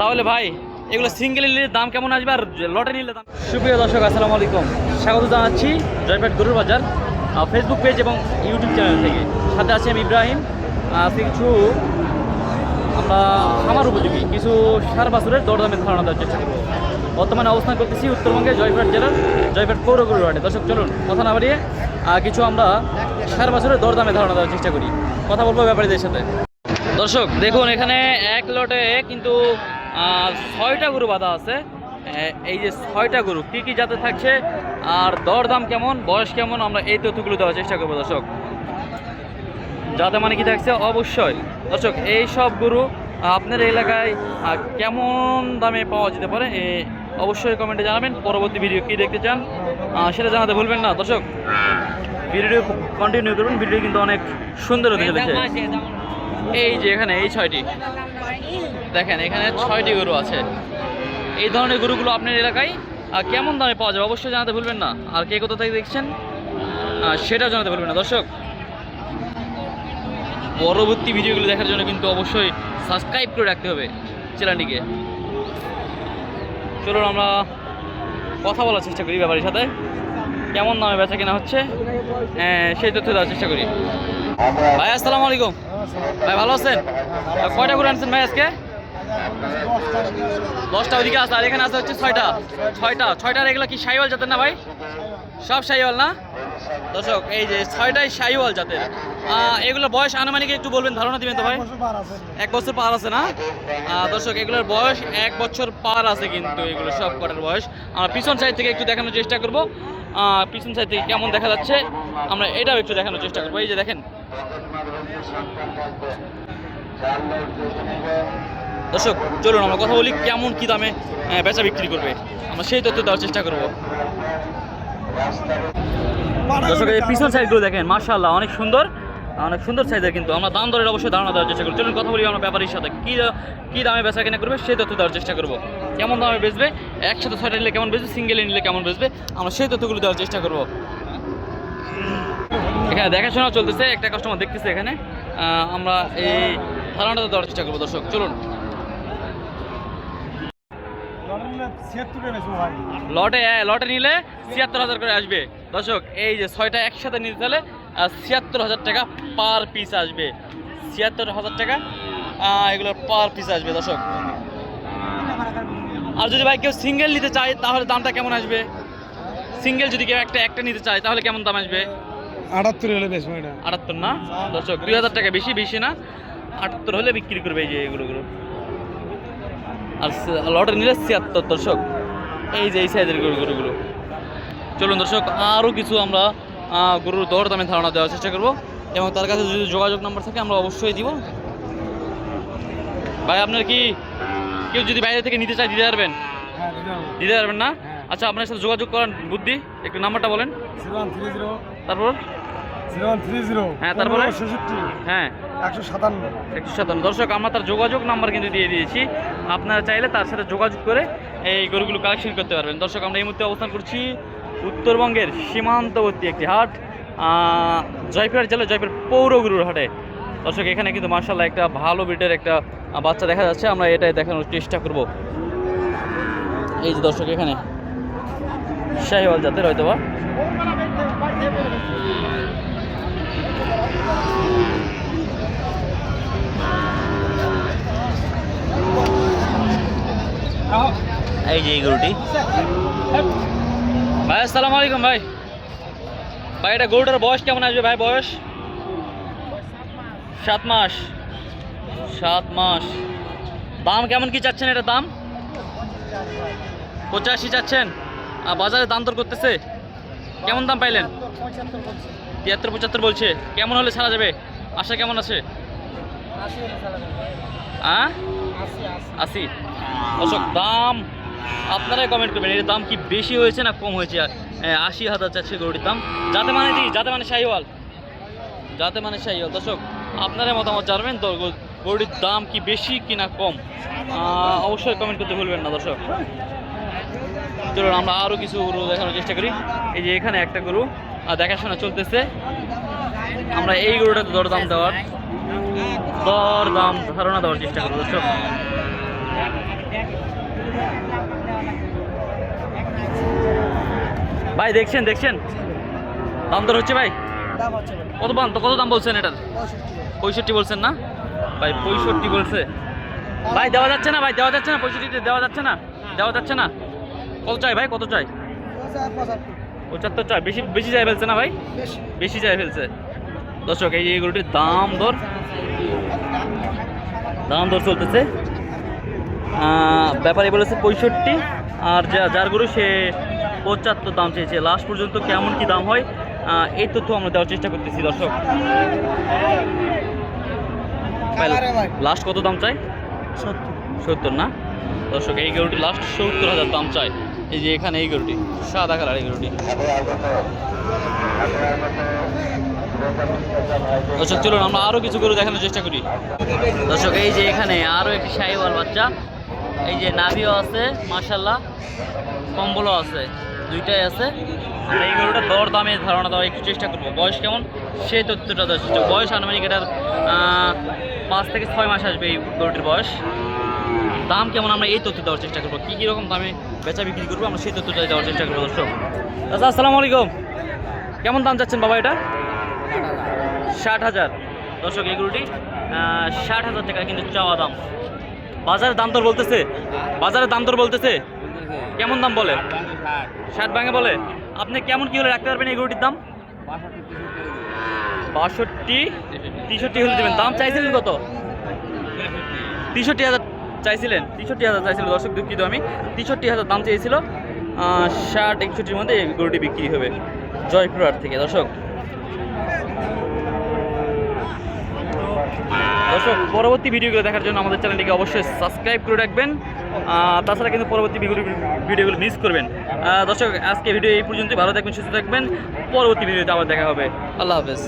তাহলে ভাই, এগুলো সিঙ্গেল নিলে দাম কেমন আসবে আর লটে নিলে দাম? সুপ্রিয় দর্শক, আসসালামু আলাইকুম। স্বাগত জানাচ্ছি জয়পেট গরুর বাজার ফেসবুক পেজ এবং ইউটিউব চ্যানেল থেকে। সাথে আছি আমি ইব্রাহিম। আজকে কিছু আমরা আমার উপযোগী, কিছু সার বাছুরের দরদামের ধারণা দেওয়ার চেষ্টা করব। বর্তমানে অবস্থান করতেছি উত্তরবঙ্গের জয়পুরহাট জেলার জয়পুরহাট পৌর গরুর হাটে। দর্শক, চলুন, কথা না বাড়িয়ে কিছু আমরা সার বাছুরের দরদামে ধারণা দেওয়ার চেষ্টা করি। কথা বলব ব্যাপারীদের সাথে। দর্শক, দেখুন, এখানে এক লটে কিন্তু ছয়টা গরু বাঁধা আছে। এই যে ছয়টা গরু কি কি জাতে থাকছে? আর দরদাম কেমন বয়স কেমন আমরা এই তথ্যগুলো দেওয়ার চেষ্টা করব দর্শক। যাতে মানে কি থাকছে? অবশ্যই। দর্শক এই সব গরু আপনার এলাকায় কেমন দামে পাওয়া যেতে পারে অবশ্যই কমেন্টে জানাবেন। পরবর্তী ভিডিও কি দেখতে চান সেটা জানাতে ভুলবেন না। দর্শক ভিডিও কন্টিনিউ করুন। ভিডিও কিন্তু অনেক সুন্দর হতে চলেছে। এই যে এখানে এই ছয়টি। দেখেন এখানে ছয়টি গরু আছে। এই ধরনের গরুগুলো আপনার এলাকায় কেমন দামে পাওয়া যাবে? অবশ্যই জানাতে ভুলবেন না। আর কে কোথা থেকে দেখছেন? সেটাও জানাতে ভুলবেন না। দর্শক পরবর্তী ভিডিওগুলো দেখার জন্য কিন্তু অবশ্যই সাবস্ক্রাইব করে রাখতে হবে চ্যানেলটিকে। চলুন আমরা কথা বলার চেষ্টা করি ব্যাপারের সাথে। কেমন দামে বেচা কেনা হচ্ছে? আহ, সেই তথ্য দেওয়ার চেষ্টা করি। ভাই আসসালামু আলাইকুম। ভাই ভালো আছেন? কয়টা করে আনছেন ভাই আজকে? দশটা ওদিকে আছে আর এখানে আছে হচ্ছে ছয়টা। ছয়টা ছয়টার এগুলো কি সাইওয়াল জাতের না ভাই? সব সাইওয়াল না? দর্শক এই যে ছয়টাই সাইওয়াল জাতের। এগুলোর বয়স আনুমানিক একটু বলবেন ধারণা দিবেন তো ভাই? এক বছর পার আছে। না? দর্শক এগুলোর বয়স এক বছর পার আছে কিন্তু এগুলো সব কটার বয়স। আমরা পিছন সাইড থেকে একটু দেখানোর চেষ্টা করব। পিছন সাইড থেকে কেমন দেখা যাচ্ছে আমরা এটাও একটু দেখানোর চেষ্টা করব। এই যে দেখেন। দর্শক, চলুন, আমরা কথা বলি কেমন কি দামে বেচা বিক্রি করবে। আমরা সেই তথ্য দেওয়ার চেষ্টা করব। দর্শক, এই পিছন সাইডগুলো দেখেন মার্শাল্লাহ অনেক সুন্দর। অনেক সুন্দর সাইজের কিন্তু আমরা দাম দরের অবশ্যই ধারণা দেওয়ার চেষ্টা করি চলুন, কথা বলি আমরা ব্যাপারীর সাথে। কী কী দামে বেচা কেনা করবে, সেই তথ্য দেওয়ার চেষ্টা করব। কেমন দামে বেচবে, একসাথে ছয়টা নিলে কেমন বেচবে সিঙ্গেলে নিলে কেমন বেচবে, আমরা সেই তথ্যগুলো দেওয়ার চেষ্টা করব। এখানে দেখাশোনা চলতেছে, একটা কাস্টমার দেখতেছে এখানে। আমরা এই ধারণাটা দেওয়ার চেষ্টা করব, দর্শক, চলুন। লটে লটে নিলে ছিয়াত্তর হাজার করে আসবে। দর্শক এই যে ছয়টা একসাথে নিতে তাহলে ছিয়াত্তর হাজার টাকা পার পিস আসবে। ছিয়াত্তর হাজার টাকা এগুলো পার পিস আসবে দর্শক। আর যদি ভাই কেউ সিঙ্গেল নিতে চায় তাহলে দামটা কেমন আসবে? সিঙ্গেল যদি কেউ একটা একটা নিতে চায় তাহলে কেমন দাম আসবে? আটাত্তর হলে বেশ আটাত্তর না? দর্শক দুই হাজার টাকা বেশি বেশি না। আটাত্তর হলে বিক্রি করবে এই যে এগুলো গুলো আর লটারি নিলে ছিয়াত্তর দর্শক। এই যে এই সাইজের গরু গরুগুলো। চলুন দর্শক আরও কিছু আমরা গরুর দর দামে ধারণা দেওয়ার চেষ্টা করব। এবং তার কাছে যদি যোগাযোগ নাম্বার থাকে আমরা অবশ্যই দিব। ভাই আপনার কি কেউ যদি বাইরে থেকে নিতে চায় দিতে পারবেন? হ্যাঁ দিতে পারবেন না? হ্যাঁ। আচ্ছা আপনার সাথে যোগাযোগ করার বুদ্ধি একটু নাম্বারটা বলেন। তারপর? হ্যাঁ, তারপরে? হ্যাঁ। একশো সাতান্ন। একশো সাতান্ন। দর্শক আমরা তার যোগাযোগ নাম্বার কিন্তু দিয়ে দিয়েছি। আপনারা চাইলে তার সাথে যোগাযোগ করে এই গরুগুলো কালেকশন করতে পারবেন। দর্শক আমরা এই মুহূর্তে অবস্থান করছি উত্তরবঙ্গের সীমান্তবর্তী একটি হাট আহ, জয়পুরহাট জেলার জয়পুর পৌর গরুর হাটে। দর্শক এখানে কিন্তু মার্শাল্লাহ একটা ভালো ব্রিডের একটা বাচ্চা দেখা যাচ্ছে। আমরা এটাই দেখানোর চেষ্টা করব। এই যে দর্শক এখানে শাহিওয়াল জাতের হয়তো বা এই যে এই গরুটি। ভাই আসসালামু আলাইকুম ভাই। ভাই এটা গরুটার বয়স কেমন আসবে ভাই? বয়স? সাত মাস। সাত মাস। দাম কেমন কি চাচ্ছেন এটা দাম? পঁচাশি চাচ্ছেন। আর বাজারে দাম দর করতেছে? কেমন দাম পাইলেন? তিয়াত্তর পঁচাত্তর বলছে। কেমন হলে ছাড়া যাবে? আশা কেমন আছে? হ্যাঁ আশি। অশোক দাম আপনারাই কমেন্ট করবেন, এর দাম কি বেশি হয়েছে না কম হয়েছে? আশি হাজার চাচ্ছে গরুটির দাম। যাতে মানে দি যাতে মানে শাহিওয়াল। যাতে মানে শাহিওয়াল। দর্শক, আপনারাই মতামত জানবেন গরুটির দাম কি বেশি কি না কম? অবশ্যই কমেন্ট করতে ভুলবেন না, দর্শক। চলুন, আমরা আরও কিছু গরু দেখানোর চেষ্টা করি। এই যে এখানে একটা গরু দেখাশোনা চলতেছে। আমরা এই গরুটাতে দরদাম দেওয়ার দর দাম ধারণা দেওয়ার চেষ্টা করব, দর্শক। ভাই দেখছেন দেখছেন? দাম দর হচ্ছে ভাই? কত দাম কত দাম বলছেন এটার? পঁয়ষট্টি। বলছেন না? ভাই পঁয়ষট্টি বলছে। ভাই দেওয়া যাচ্ছে না ভাই দেওয়া যাচ্ছে না পঁয়ষট্টিতে দেওয়া যাচ্ছে না? দেওয়া যাচ্ছে না? কত চাই ভাই কত চাই? পঁচাত্তর চাই বেশি বেশি চাই ফেলছে না ভাই? বেশি। চাই ফেলছে। দর্শক এই গরুটির দাম দর? দাম দর চলতেছে। ব্যাপারী বলেছে পঁয়ষট্টি। আর যা যার গরু সে পঁচাত্তর দাম চেয়েছে। লাস্ট পর্যন্ত কেমন কি দাম হয় এই তথ্য আমরা দেওয়ার চেষ্টা করতেছি দর্শক। লাস্ট কত দাম চাই? সত্তর। না? দর্শক এই গরুটি লাস্ট সত্তর হাজার দাম চাই। এই যে এখানে এই গরুটি সাদা কালার এই গরুটি। দর্শক চলুন আমরা আরও কিছু গরু দেখানোর চেষ্টা করি। দর্শক এই যে এখানে আরও একটি শাহিওয়াল বাচ্চা। এই যে নাভিও আছে মার্শাল্লাহ কম্বলও আছে, দুইটাই আছে। এই গরুটার দর দামে ধারণা দেওয়া একটু চেষ্টা করব। বয়স কেমন? সেই তথ্যটা দেওয়ার বয়স আনুমানিক এটার পাঁচ থেকে ছয় মাস আসবে এই গরুটির বয়স। দাম কেমন? আমরা এই তথ্য দেওয়ার চেষ্টা করব। কী কী রকম দামে বেচা বিক্রি করব, আমরা সেই তথ্যটা দেওয়ার চেষ্টা করব দর্শক। আচ্ছা আসসালামু আলাইকুম। কেমন দাম চাচ্ছেন বাবা এটা? ষাট হাজার। দর্শক, এই গরুটি ষাট হাজার টাকা কিন্তু চাওয়া দাম। বাজারে দাম দর বলতেছে? বাজারে দাম দর বলতেছে? কেমন দাম বলে? ষাট ভাঙে বলে? আপনি কেমন কি হলে রাখতে পারবেন এই গরুটির দাম? বাষট্টি, তেষট্টি হলে দেবেন। দাম চাইছিলেন কত? তেষট্টি হাজার চাইছিলেন। তেষট্টি হাজার চাইছিল। দর্শক, দুঃখিত আমি। তেষট্টি হাজার দাম চেয়েছিল। ষাট, একষট্টির মধ্যে এই গরুটি বিক্রি হবে জয়পুরহাট থেকে। দর্শক। দর্শক, পরবর্তী ভিডিওগুলো দেখার জন্য আমাদের চ্যানেলটিকে অবশ্যই সাবস্ক্রাইব করে রাখবেন। তাছাড়া কিন্তু পরবর্তী ভিডিওগুলো মিস করবেন। দর্শক, আজকে ভিডিও এই পর্যন্তই। ভালো থাকবেন, সুস্থ থাকবেন। পরবর্তী ভিডিওতে আবার দেখা হবে। আল্লাহ হাফেজ।